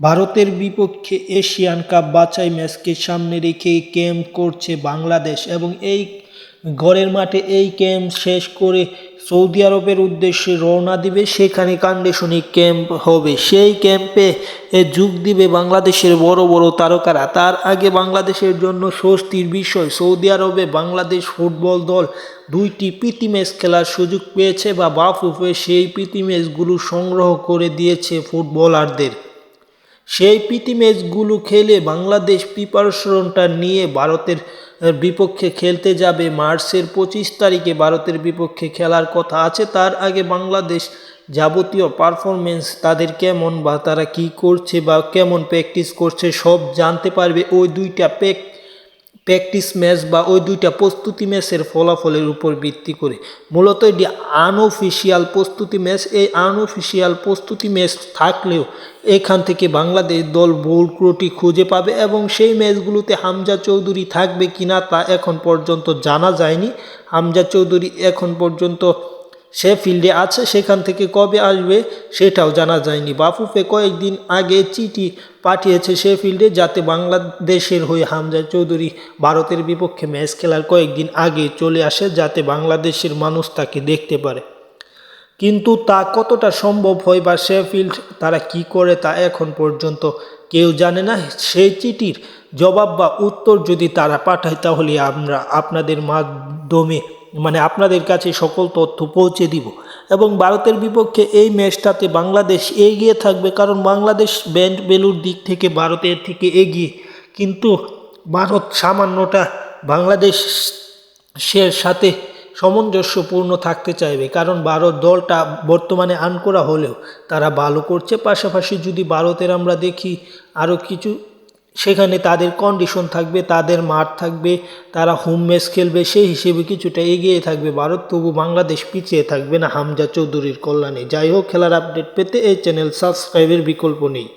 ভারতের বিপক্ষে Asian cup বাছাই ম্যাচকে সামনে রেখে ক্যাম্প করছে বাংলাদেশ এবং এই ঘরের মাঠে এই ক্যাম্প শেষ করে সৌদি আরবের উদ্দেশ্যে রওনা দিবে সেখানে কান্ডেশনিক ক্যাম্প হবে। সেই ক্যাম্পে যোগ দিবে বাংলাদেশের বড় বড় তারকারা। তার আগে বাংলাদেশের জন্য স্বস্তির বিষয়, সৌদি আরবে বাংলাদেশ ফুটবল দল দুইটি প্রীতি ম্যাচ খেলার সুযোগ পেয়েছে বা বাফুফে সেই প্রীতি ম্যাচগুলো সংগ্রহ করে দিয়েছে ফুটবলারদের। সেই প্রীতি ম্যাচগুলো খেলে বাংলাদেশ প্রিপারেশনটা নিয়ে ভারতের বিপক্ষে খেলতে যাবে। মার্চের পঁচিশ তারিখে ভারতের বিপক্ষে খেলার কথা আছে। তার আগে বাংলাদেশ যাবতীয় পারফরমেন্স তাদের কেমন বা তারা কি করছে বা কেমন প্র্যাকটিস করছে সব জানতে পারবে। ওই দুইটা প্যাক প্র্যাকটিস ম্যাচ বা ওই দুইটা প্রস্তুতি ম্যাচের ফলাফলের উপর ভিত্তি করে। মূলত এটি আনঅফিসিয়াল প্রস্তুতি ম্যাচ। এই আনঅফিসিয়াল প্রস্তুতি ম্যাচ থাকলেও এখান থেকে বাংলাদেশ দল বোল ক্রোটি খুঁজে পাবে এবং সেই ম্যাচগুলোতে হামজা চৌধুরী থাকবে কিনা তা এখন পর্যন্ত জানা যায়নি। হামজা চৌধুরী এখন পর্যন্ত সে ফিল্ডে আছে, সেখান থেকে কবে আসবে সেটাও জানা যায়নি। বাফুফে কয়েকদিন আগে চিঠি পাঠিয়েছে সে ফিল্ডে, যাতে বাংলাদেশের হয়ে হামজা চৌধুরী ভারতের বিপক্ষে ম্যাচ খেলার কয়েকদিন আগে চলে আসে, যাতে বাংলাদেশের মানুষ তাকে দেখতে পারে। কিন্তু তা কতটা সম্ভব হয় বা শেফিল্ড তারা কি করে তা এখন পর্যন্ত কেউ জানে না। সেই চিঠির জবাব বা উত্তর যদি তারা পাঠায়, তাহলে আমরা আপনাদের মাধ্যমে মানে আপনাদের কাছে সকল তথ্য পৌঁছে দিব। এবং ভারতের বিপক্ষে এই ম্যাচটাতে বাংলাদেশ এগিয়ে থাকবে, কারণ বাংলাদেশ ব্যান্ড বেলুর দিক থেকে ভারতের থেকে এগিয়ে। কিন্তু ভারত সামান্যটা বাংলাদেশের সাথে সামঞ্জস্যপূর্ণ থাকতে চাইবে, কারণ ভারত দলটা বর্তমানে আনকোরা হলেও তারা ভালো করছে। পাশাপাশি যদি ভারতের আমরা দেখি আরও কিছু সেখানে তাদের কন্ডিশন থাকবে, তাদের মাঠ থাকবে, তারা হোম ম্যাচ খেলবে, সেই হিসেবে কিছুটা এগিয়ে থাকবে ভারত। তবু বাংলাদেশ পিছিয়ে থাকবে না হামজা চৌধুরীর কল্যাণে। যাই হোক, খেলার আপডেট পেতে এই চ্যানেল সাবস্ক্রাইবের বিকল্প নেই।